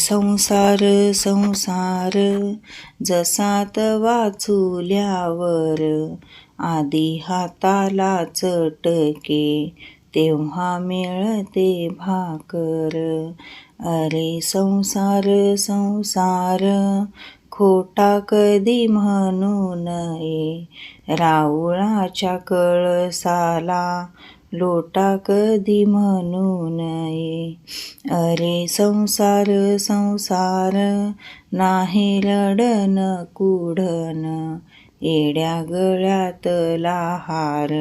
संसार संसार जसात वाचुल्यावर आधी हाताला चटके तेव्हा मिळते भाकर. अरे संसार संसार खोटा कधी म्हणू नये. राऊळाच्या कळसाला लोटा कधी म्हणू नये. अरे संसार संसार नाही लढन कुढन. येड्या गळ्यातला हार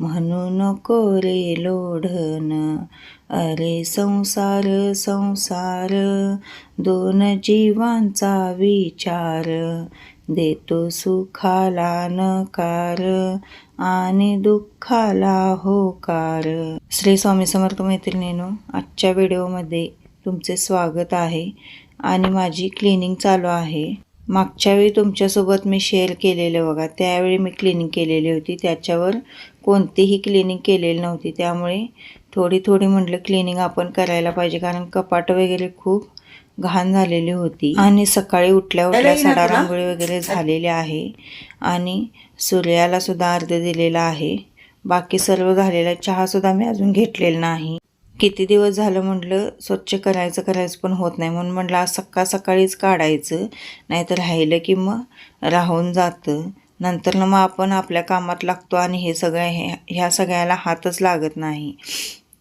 म्हणू नको रे लोढन. अरे संसार संसार दोन जीवांचा विचार. देतो सुखाला नकार आणि दुःखाला होकार. श्री स्वामी समर्थ मैत्रिणीनो आजच्या व्हिडिओमध्ये तुमचे स्वागत आहे आणि माझी क्लिनिंग चालू आहे. मागच्या वेळी तुमच्यासोबत मी शेअर केलेलं बघा त्यावेळी मी क्लिनिंग केलेली होती. त्याच्यावर कोणतीही क्लिनिंग केलेली नव्हती. त्यामुळे थोडी थोडी म्हटलं क्लिनिंग आपण करायला पाहिजे कारण कपाट वगैरे खूप घाण झालेली होती. आणि सकाळी उठल्या उठल्या सडा रांगोळी वगैरे झालेली आहे. आणि सूर्याला सुद्धा अर्ध दिलेला आहे. बाकी सर्व झालेलं चहा सुद्धा मी अजून घेतलेला नाही. किती दिवस झालं म्हटलं स्वच्छ करायचं करायचं पण होत नाही. म्हणून म्हटलं आज सकाळ सकाळीच काढायचं. नाहीतर राहिलं की मग राहून जातं. नंतर ना मग आपण आपल्या कामात लागतो आणि हे सगळं हे ह्या सगळ्याला हातच लागत नाही.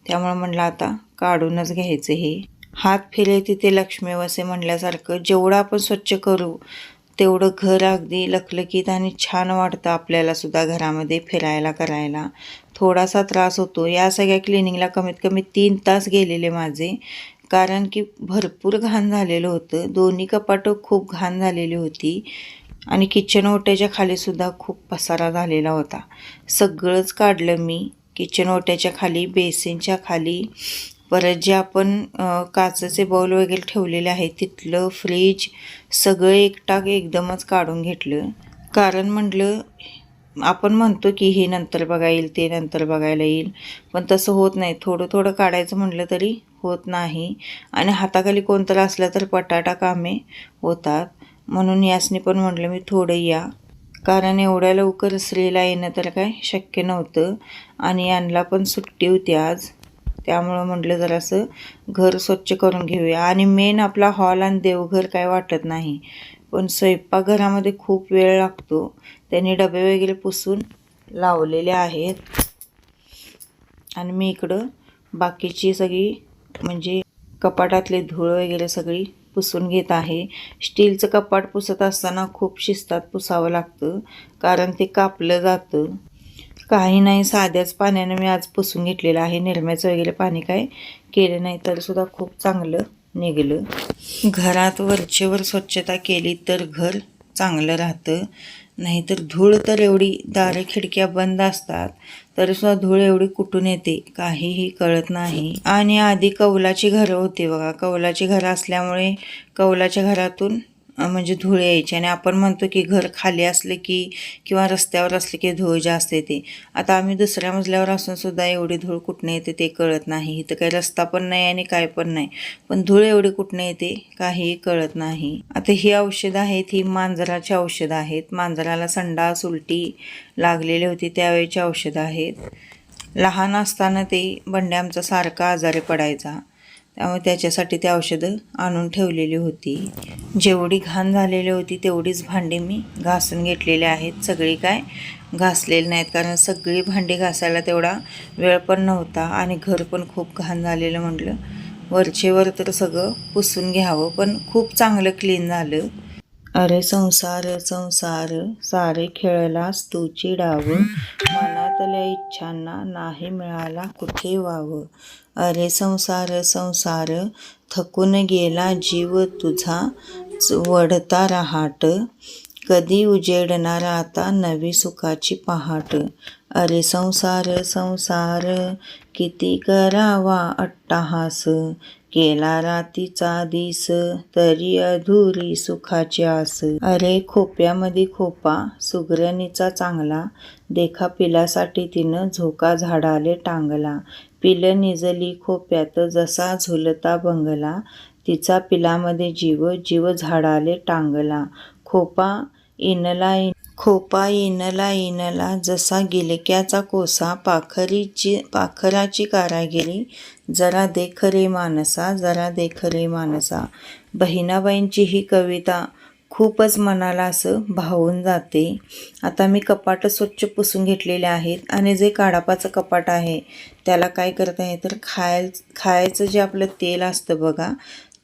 त्यामुळे म्हटलं आता काढूनच घ्यायचं हे. हात फिरे तिथे लक्ष्मी वसे म्हणल्यासारखं. जेवढं आपण स्वच्छ करू तेवढं घर अगदी लखलखीत आणि छान वाटतं आपल्याला सुद्धा घरामध्ये फिरायला करायला. थोडासा त्रास होतो. या सगळ्या क्लिनिंगला कमीत कमी तीन तास गेलेले माझे. कारण की भरपूर घाण झालेलं होतं. दोन्ही कपाटं खूप घाण झालेली होती. आणि किचन ओट्याच्या खालीसुद्धा खूप पसारा झालेला होता. सगळंच काढलं मी. किचन ओट्याच्या खाली बेसिनच्या खाली परत जे आपण काचेचे बॉल वगैरे ठेवलेले आहेत तिथलं फ्रीज सगळं एकटाक एकदमच काढून घेतलं. कारण म्हटलं आपण म्हणतो की हे नंतर बघा येईल ते नंतर बघायला येईल. पण तसं होत नाही. थोडं थोडं काढायचं म्हटलं तरी होत नाही. आणि हाताखाली कोणतं असलं तर पटाटा कामे होतात. म्हणून यासनी पण म्हटलं मी थोडं या. कारण एवढ्या लवकर स्त्रीला येणं तर काय शक्य नव्हतं. आणि यांना पण सुट्टी होती आज. त्यामुळं म्हटलं जरासं घर स्वच्छ करून घेऊया. आणि मेन आपला हॉल आणि देवघर काय वाटत नाही. पण स्वयंपाकघरामध्ये खूप वेळ लागतो. त्यांनी डबे वगैरे पुसून लावलेले आहेत. आणि मी इकडं बाकीची सगळी म्हणजे कपाटातले धूळ वगैरे सगळी पुसून घेत आहे. स्टीलचं कपाट पुसत असताना खूप शिस्तात पुसावं लागतं. कारण ते कापलं जातं. काही नाही साध्याच पाण्यानं मी आज पुसून घेतलेलं आहे. निरम्याचं वगैरे पाणी काय केलं नाही तर सुद्धा खूप चांगलं निघलं. घरात वरचेवर स्वच्छता केली तर घर चांगलं राहतं. नाहीतर धूळ तर एवढी दारं खिडक्या बंद असतात तर सुद्धा धूळ एवढी कुठून येते काहीही कळत नाही. आणि आधी कौलाची घरं होती बघा. कौलाची घरं असल्यामुळे कौलाच्या घरातून म्हणजे धूळ यायची आणि आपण म्हणतो की घर खाली असले की किंवा रस्त्यावर असले की धूळ जास्त येते. आता आम्ही दुसऱ्या मजल्यावर असूनसुद्धा एवढी धूळ कुठनं येते ते कळत नाही. इथं काही रस्ता पण नाही आणि काय पण नाही. पण धूळ एवढी कुठनं येते काहीही कळत नाही. आता ही औषधं आहेत ही मांजराची औषधं आहेत. मांजराला संडास उलटी लागलेली होती त्यावेळेची औषधं आहेत. लहान असताना ते बंड्या आमचा सारखा आजारी पडायचा. त्यामुळे त्याच्यासाठी ते औषधं आणून ठेवलेली होती. जेवढी घाण झालेली होती तेवढीच भांडी मी घासून घेतलेली आहेत. सगळी काय घासलेली नाहीत कारण सगळी भांडी घासायला तेवढा वेळ पण नव्हता आणि घर पण खूप घाण झालेलं म्हटलं. वरचेवर तर सगळं पुसून घ्यावं पण खूप चांगलं क्लीन झालं. अरे संसार संसार सारे खेळलास तुची डाव. मनातल्या इच्छांना नाही मिळाला कुठे वाव. अरे संसार संसार थकून गेला जीव तुझा वढता रहाट. कधी उजेडणार आता नवी सुखाची पहाट. अरे संसार संसार किती करावा अट्टाहास. केला रातीचा दिस तरी अधुरी सुखाची आस. अरे खोप्यामध्ये खोपा सुगरणीचा चांगला देखा पिलासाठी तिनं झोका झाडाले टांगला. पिल निजली खोप्यात जसा झुलता बंगला तिचा पिलामध्ये जीव जीव झाडाले टांगला. खोपा इनला इन खोपा इनला इनला जसा गिलक्याचा कोसा पाखरीची पाखराची कारागिरी. जरा देख रे मानसा जरा देख रे मानसा. बहिणाबाईंची ही कविता खूपच मनाला असं भावून जाते. आता मी कपाटं स्वच्छ पुसून घेतलेले आहेत आणि जे काडापाचं कपाट आहे त्याला काय करत आहे तर खाय खायचं जे आपलं तेल असतं बघा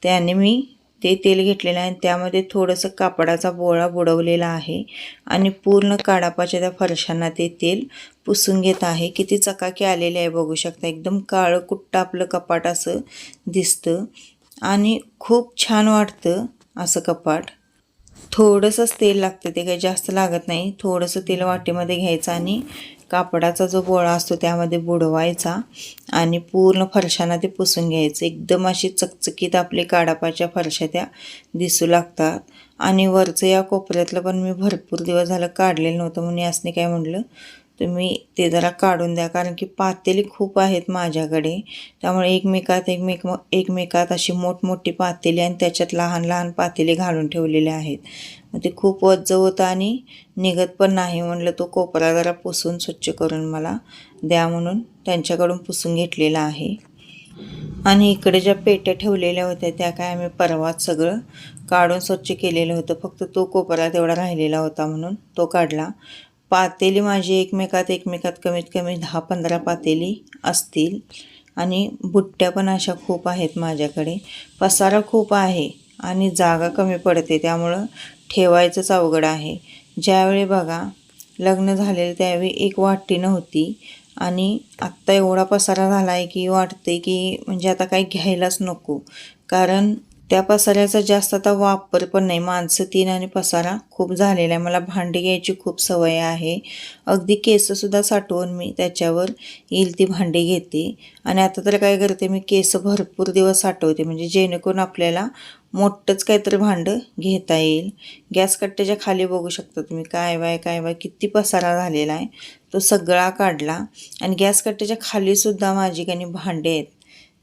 त्याने मी ते तेल घेतलेलं आहे आणि त्यामध्ये थोडंसं कापडाचा बोळा बुडवलेला आहे आणि पूर्ण काडापाच्या त्या फरशांना ते तेल पुसून घेत आहे. किती चकाकी आलेले आहे बघू शकता. एकदम काळं कुट्ट आपलं कपाट असं दिसतं आणि खूप छान वाटतं असं कपाट. थोडंसंच तेल लागतं ते काही जास्त लागत नाही. थोडंसं तेल वाटीमध्ये घ्यायचं आणि कापडाचा जो गोळा असतो त्यामध्ये बुडवायचा आणि पूर्ण फरशांना ते पुसून घ्यायचं. एकदम अशी चकचकीत आपली काडापाच्या फरशा त्या दिसू लागतात. आणि वरचं या कोपऱ्यातलं पण मी भरपूर दिवस झालं काढलेलं नव्हतं म्हणून यासने काय म्हटलं तुम्ही ते जरा काढून द्या कारण की पातेली खूप आहेत माझ्याकडे. त्यामुळे एकमेकात एकमेक एकमेकात अशी मोठमोठी पातेली आणि त्याच्यात लहान लहान पातेली घालून ठेवलेले आहेत. मग ते खूप वज्ज होतं आणि निघत पण नाही म्हणलं तो कोपरा जरा पुसून स्वच्छ करून मला द्या म्हणून त्यांच्याकडून पुसून घेतलेला आहे. आणि इकडे ज्या पेट्या ठेवलेल्या होत्या त्या काय आम्ही परवाच सगळं काढून स्वच्छ केलेलं होतं. फक्त तो कोपरा तेवढा राहिलेला होता म्हणून तो काढला. पातेली माझी एकमेकात एकमेकात कमीत कमी दहा पंधरा पातेली असतील. आणि बुट्ट्या पण अशा खूप आहेत माझ्याकडे. पसारा खूप आहे आणि जागा कमी पडते त्यामुळं ठेवायचंच अवघड आहे. ज्यावेळी बघा लग्न झालेलं त्यावेळी एक वाटी नव्हती आणि आत्ता एवढा पसारा झाला आहे की वाटते की म्हणजे आता काही घ्यायलाच नको. कारण त्या पसाऱ्याचा जास्त आता वापर पण नाही. माणसं तीन आणि पसारा खूप झालेला आहे. मला भांडी घ्यायची खूप सवय आहे. अगदी केसंसुद्धा साठवून मी त्याच्यावर येईल ती भांडी घेते. आणि आता तर काय करते मी केस भरपूर दिवस साठवते. म्हणजे जेणेकरून आपल्याला मोठंच काहीतरी भांडं घेता येईल. गॅस कट्ट्याच्या खाली बघू शकता तुम्ही. काय बाय काय बाय किती पसारा झालेला आहे. तो सगळा काढला. आणि गॅस कट्ट्याच्या खालीसुद्धा माझी काही भांडे आहेत.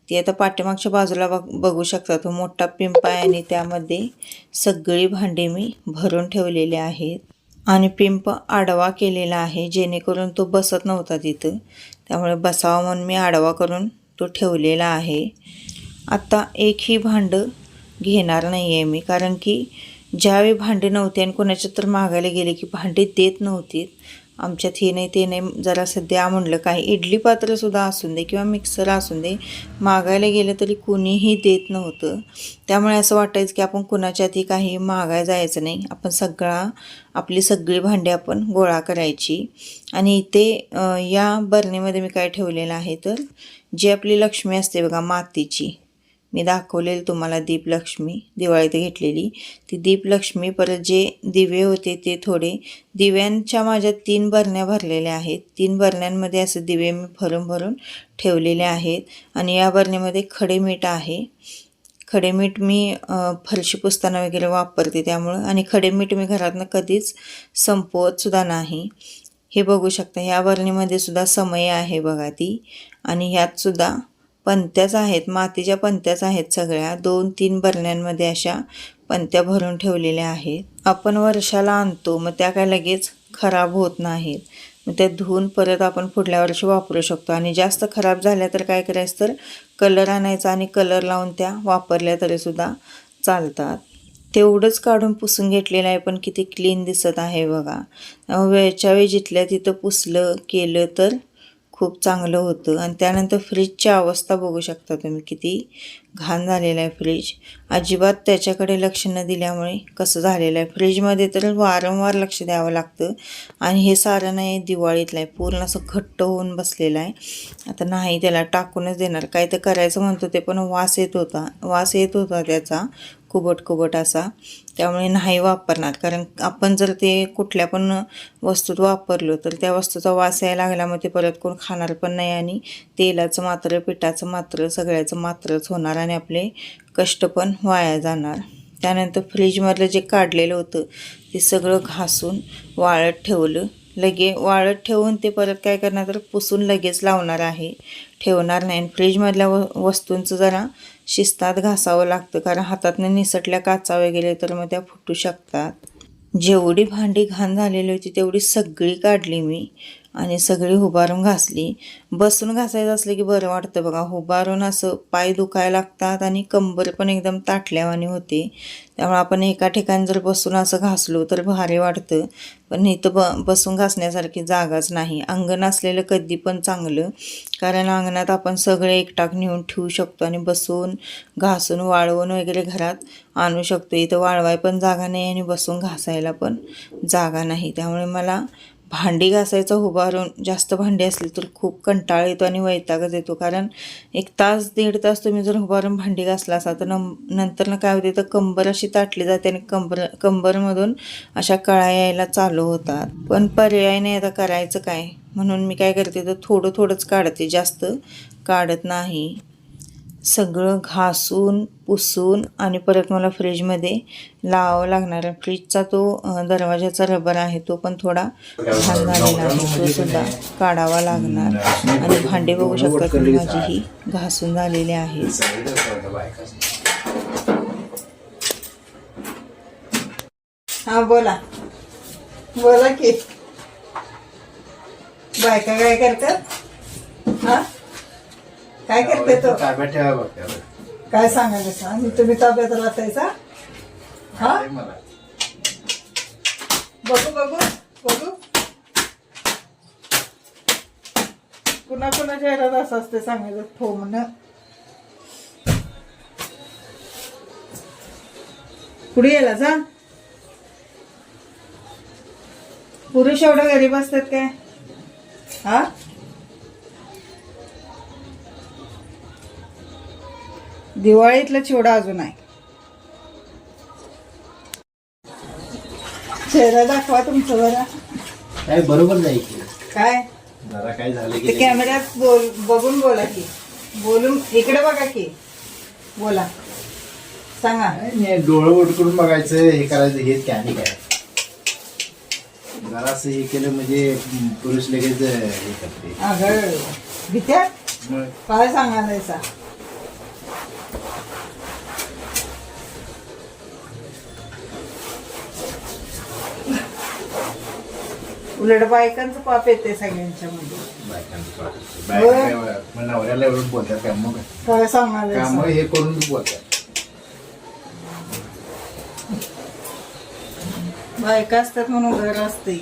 ती आता पाठीमागच्या बाजूला बघ बघू शकता तो मोठा पिंप आहे आणि त्यामध्ये सगळी भांडी मी भरून ठेवलेली आहेत. आणि पिंप आडवा केलेला आहे जेणेकरून तो बसत नव्हता तिथं. त्यामुळे बसावा म्हणून मी आडवा करून तो ठेवलेला आहे. आत्ता एकही भांडं घेणार नाही आहे मी कारण की ज्यावेळी भांडी नव्हती आणि कोणाच्या तर मागायला गेले की भांडी देत नव्हती आमच्यात हे नाही ते नाही जरा सध्या म्हणलं काही. इडली पात्रसुद्धा असून दे किंवा मिक्सर असून दे मागायला गेलं तरी कुणीही देत नव्हतं. त्यामुळे असं वाटायचं की आपण कुणाच्या ती काही मागाय जायचं नाही. आपण सगळा आपली सगळी भांडी आपण गोळा करायची. आणि इथे या बरणीमध्ये मी काय ठेवलेलं आहे तर जी आपली लक्ष्मी असते बघा मातीची. मी दाखवलेली तुम्हाला दीपलक्ष्मी दिवाळीत घेतलेली. ती दीपलक्ष्मी परत जे दिवे होते ते थोडे दिव्यांच्या माझ्या तीन बरण्या भरलेल्या आहेत. तीन बरण्यांमध्ये असे दिवे मी भरून भरून ठेवलेले आहेत आणि या बरणीमध्ये खडे मीठ आहे. खडे मीठ मी फरशी पुसताना वगैरे वापरते त्यामुळं आणि खडे मीठ मी घरातनं कधीच संपवतसुद्धा नाही. हे बघू शकता ह्या बरणीमध्ये सुद्धा समय आहे बघा ती. आणि ह्यातसुद्धा पंत्याच आहेत मातीच्या पंत्याच आहेत सगळ्या. दोन तीन बरण्यांमध्ये अशा पंत्या भरून ठेवलेल्या आहेत. आपण वर्षाला आणतो मग त्या काय लगेच खराब होत नाहीत. मग त्या धुवून परत आपण पुढल्या वर्षी वापरू शकतो. आणि जास्त खराब झाल्या तर काय करायचं तर कलर आणायचा आणि कलर लावून त्या वापरल्या तरीसुद्धा चालतात. तेवढंच काढून पुसून घेतलेलं आहे पण किती क्लीन दिसत आहे बघा. वेळच्या वेळी जिथल्या तिथं पुसलं केलं तर खूप चांगलं होतं. आणि त्यानंतर फ्रीजची अवस्था बघू शकता तुम्ही. किती घाण झालेला आहे फ्रीज अजिबात त्याच्याकडे लक्ष न दिल्यामुळे कसं झालेलं आहे. फ्रीजमध्ये तर वारंवार लक्ष द्यावं लागतं. आणि हे सारं नाही दिवाळीतलं आहे. पूर्ण असं घट्ट होऊन बसलेलं आहे. आता नाही त्याला टाकूनच देणार. काय तर करायचं म्हणतो ते पण वास येत होता. वास येत होता त्याचा. कुबट कुबट असा. त्यामुळे नाही वापरणार. कारण आपण जर ते कुठल्या पण वस्तूत वापरलो तर त्या वस्तूचा वास यायला लागला मग ते परत कोण खाणार पण नाही आणि तेलाचं मात्र पिठाचं मात्र सगळ्याचं मात्रच होणार आणि आपले कष्ट पण वाया जाणार. त्यानंतर फ्रीजमधलं जे काढलेलं होतं ते सगळं घासून वाळत ठेवलं. लगे वाळत ठेवून ते परत काय करणार? तर पुसून लगेच लावणार आहे. ठेवणार नाही. आणि फ्रीजमधल्या व वस्तूंचं जरा शिस्तात घासावं लागतं कारण हातातनं निसटल्या काचा वगैरे तर मग त्या फुटू शकतात. जेवढी भांडी घाण झालेली होती तेवढी सगळी काढली मी. आणि सगळी उभारून घासली. बसून घासायचं असलं की बरं वाटतं बघा. उभारून असं पाय दुखायला लागतात आणि कंबर पण एकदम ताटल्यावानी होते. त्यामुळे आपण एका ठिकाणी जर बसून असं घासलो तर भारी वाटतं. पण इथं ब बसून घासण्यासारखी जागाच नाही. अंगण असलेलं कधी पण चांगलं. कारण अंगणात आपण सगळे एकटाक नेऊन ठेवू शकतो आणि बसून घासून वाळवून वगैरे घरात आणू शकतो. इथं वाळवाय पण जागा नाही आणि बसून घासायला पण जागा नाही. त्यामुळे मला भांडी घासायचं उभारून जास्त भांडी असली तर खूप कंटाळ येतो आणि वैतागच येतो. कारण एक तास दीड तास तुम्ही जर उभारून भांडी घासला असा तर नं नंतर काय होते तर कंबर अशी ताटली जाते आणि कंबर कंबरमधून अशा कळा यायला चालू होतात. पण पर्याय नाही आता करायचं काय. म्हणून मी काय करते तर थोडं थोडंच काढते. जास्त काढत नाही. सगळं घासून पुसून आणि परत मला फ्रीजमध्ये लावावं लागणार आहे. फ्रीजचा तो दरवाजाचा रबर आहे तो पण थोडा घाण झालेला आहे. तो सुद्धा काढावा लागणार. आणि भांडे बघू शकता तुम्ही माझी ही घासून झालेली आहे. हां बोला. बोला की. बायका काय करतात? हां? काय करते तो? ताब्यात ठेवा बघ. काय सांगायचं सांग मी तुम्ही ताब्यात राहतायचा हा? ते मला. बघू बघू बघू. कुणा कुणाच्या ह्याच्यात असं असते सांगायचं? थो म्हण पुढे यायला जा. पुरुष एवढं गरीब असतात काय? हा? दिवाळीतला चिवडा अजून आहे. चेहरा दाखवा तुमचं बरं. काय बरोबर नाही की. काय? जरा काय झालं ते की कॅमेऱ्यात बोल बघून बोला की. बोलून इकडे बघा की. बोला. सांगा. काय नाही, डोळं उठकून बघायचं हे करायचं हेच काय आणि काय. जरासं हे केलं म्हणजे हम्म, पुरुष लगेच हे करते. अगं भीत्या मग काय सांगायचा? उलट बायकांचं पाप येते सगळ्यांच्या मध्ये. नवऱ्याला एवढं बोलतात काय मग काय काम सांगायचं हे करून बोलतात. बायका असतात म्हणून घर असते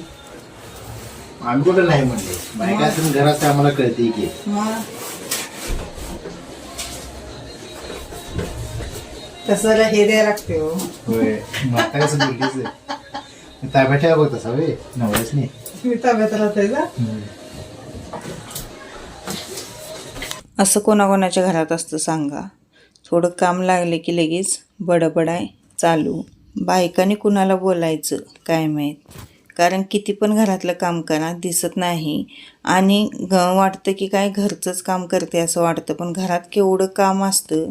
आम्ही कुठं नाही म्हणले. बायका असून घरात आम्हाला कळते की. मग? तसं हे द्यायला लागते हो. होय. कसं बोललीच ताब्यात ठेवा बघ तसा होय नवऱ्याच नाही. मी ताब्यात राहते का असं कोणाकोणाच्या घरात असतं सांगा. थोडं काम लागलं की लगेच बडबडाय चालू. बायकाने कुणाला बोलायचं काय माहीत? कारण किती पण घरातलं काम करा दिसत नाही. आणि ग वाटतं की काय घरचंच काम करते असं वाटतं पण घरात केवढं काम असतं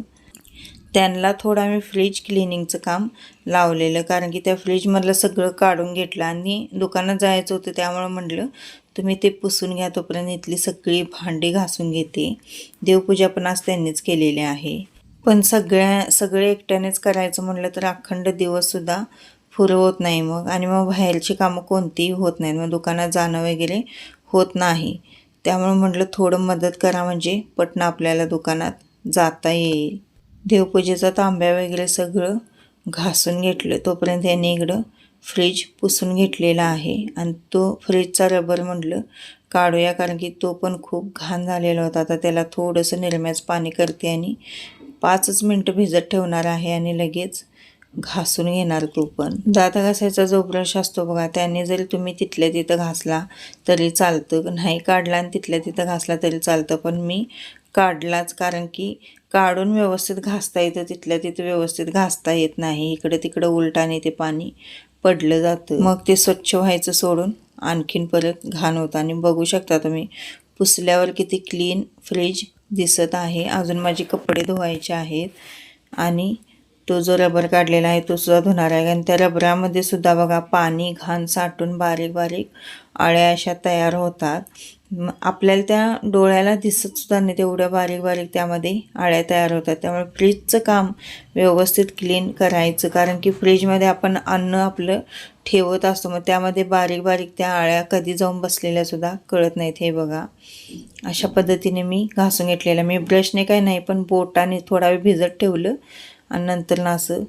त्यांना थोडं आम्ही फ्रीज क्लिनिंगचं काम लावलेलं. कारण की त्या फ्रीजमधलं सगळं काढून घेतलं आणि दुकानात जायचं होतं त्यामुळं म्हटलं तुम्ही ते पुसून घ्या तोपर्यंत इथली सगळी भांडी घासून घेते. देवपूजा पण आज त्यांनीच केलेली आहे. पण सगळ्या सगळे एकट्यानेच करायचं म्हटलं तर अखंड दिवससुद्धा पुरं होत नाही मग. आणि मग बाहेरची कामं कोणतीही होत नाहीत. मग दुकानात जाणं वगैरे होत नाही. त्यामुळे म्हटलं थोडं मदत करा म्हणजे पटणं आपल्याला दुकानात जाता येईल. देवपूजेचा तांब्या वगैरे सगळं घासून घेतलं. तोपर्यंत याने इकडं फ्रीज पुसून घेतलेला आहे. आणि तो फ्रीजचा रबर म्हटलं काढूया कारण की तो पण खूप घाण झालेला होता. आता त्याला थोडंसं निरम्याच पाणी करते आणि पाचच मिनटं भिजत ठेवणार आहे आणि लगेच घासून घेणार तो पण. दात घासायचा जो ब्रश असतो बघा त्याने जरी तुम्ही तिथल्या तिथं घासला तरी चालतं. नाही काढला आणि तिथल्या तिथं घासला तरी चालतं. पण मी काढलाच कारण की काढून व्यवस्थित घासता येतं. तिथल्या तिथं व्यवस्थित घासता येत नाही. इकडं तिकडं उलटाने ते पाणी पडलं जातं. मग ते स्वच्छ व्हायचं सोडून आणखीन परत घाण होतं. आणि बघू शकता तुम्ही पुसल्यावर किती क्लीन फ्रीज दिसत आहे. अजून माझे कपडे धुवायचे आहेत. आणि तो जो रबर काढलेला आहे तो सुद्धा धुणार आहे. आणि त्या रबरामध्ये सुद्धा बघा पाणी घाण साठून बारीक बारीक अळ्या अशा तयार होतात. आपल्याला त्या डोळ्याला दिसत सुद्धा नाही तेवढ्या बारीक बारीक त्यामध्ये अळ्या तयार होतात. त्यामुळे फ्रीजचं काम व्यवस्थित क्लीन करायचं कारण की फ्रीजमध्ये आपण अन्न आपलं ठेवत असतो मग त्यामध्ये बारीक बारीक त्या अळ्या कधी जाऊन बसलेल्यासुद्धा कळत नाहीत. हे बघा अशा पद्धतीने मी घासून घेतलेलं मी ब्रशने काही नाही पण बोटाने थोडा वेळ भिजत ठेवलं आणि नंतर ना असं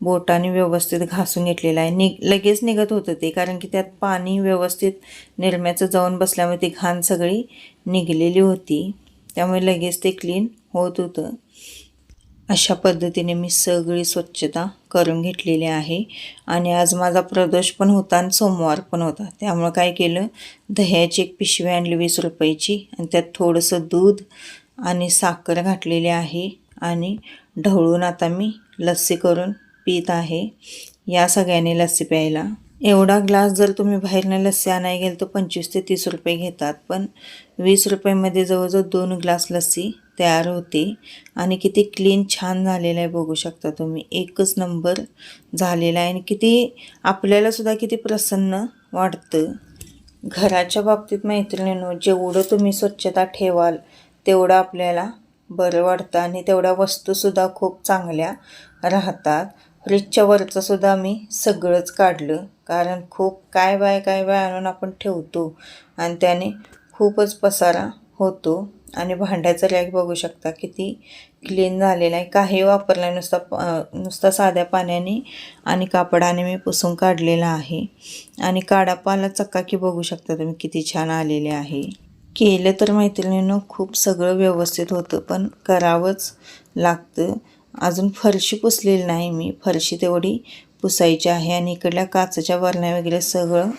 बोटाने व्यवस्थित घासून घेतलेलं आहे. नि लगेच निघत होतं ते कारण की त्यात पाणी व्यवस्थित निरम्याचं जाऊन बसल्यामुळे ती घाण सगळी निघलेली होती. त्यामुळे लगेच ते क्लीन होत होतं. अशा पद्धतीने मी सगळी स्वच्छता करून घेतलेली आहे. आणि आज माझा प्रदोष पण होता आणि सोमवार पण होता. त्यामुळं काय केलं? दह्याची एक पिशवी आणली वीस रुपयाची. आणि त्यात थोडंसं दूध आणि साखर घातलेली आहे. आणि ढवळून आता मी लस्सी करून पित आहे. या सगळ्यांनी लस्सी प्यायला. एवढा ग्लास जर तुम्ही बाहेरनं लस्सी आणायला गेल तर पंचवीस ते तीस रुपये घेतात. पण वीस रुपयामध्ये जवळजवळ दोन ग्लास लस्सी तयार होते. आणि किती क्लीन छान झालेलं आहे बघू शकता तुम्ही. एकच नंबर झालेला आहे. आणि किती आपल्यालासुद्धा किती प्रसन्न वाटतं. घराच्या बाबतीत मैत्रिणींनो जेवढं तुम्ही स्वच्छता ठेवाल तेवढं आपल्याला बरं वाटतं. आणि तेवढ्या वस्तूसुद्धा खूप चांगल्या राहतात. फ्रीजच्या वरचं सुद्धा मी सगळंच काढलं. कारण खूप काय बाय काय बाय आणून आपण ठेवतो. आणि त्याने खूपच पसारा होतो. आणि भांड्याचा रॅक बघू शकता किती क्लीन झालेला आहे. काही वापरला नुसता प- नुसता साध्या पाण्याने आणि कापडाने मी पुसून काढलेला आहे. आणि काडापाला चक्काकी बघू शकता तुम्ही किती छान आलेले आहे. केलं तर मैत्रिणीनं खूप सगळं व्यवस्थित होतं. पण करावंच लागतं. अजून फरशी पुसलेली नाही मी. फरशी तेवढी पुसायची आहे आणि इकडल्या काचेच्या वरण्या वगैरे सगळं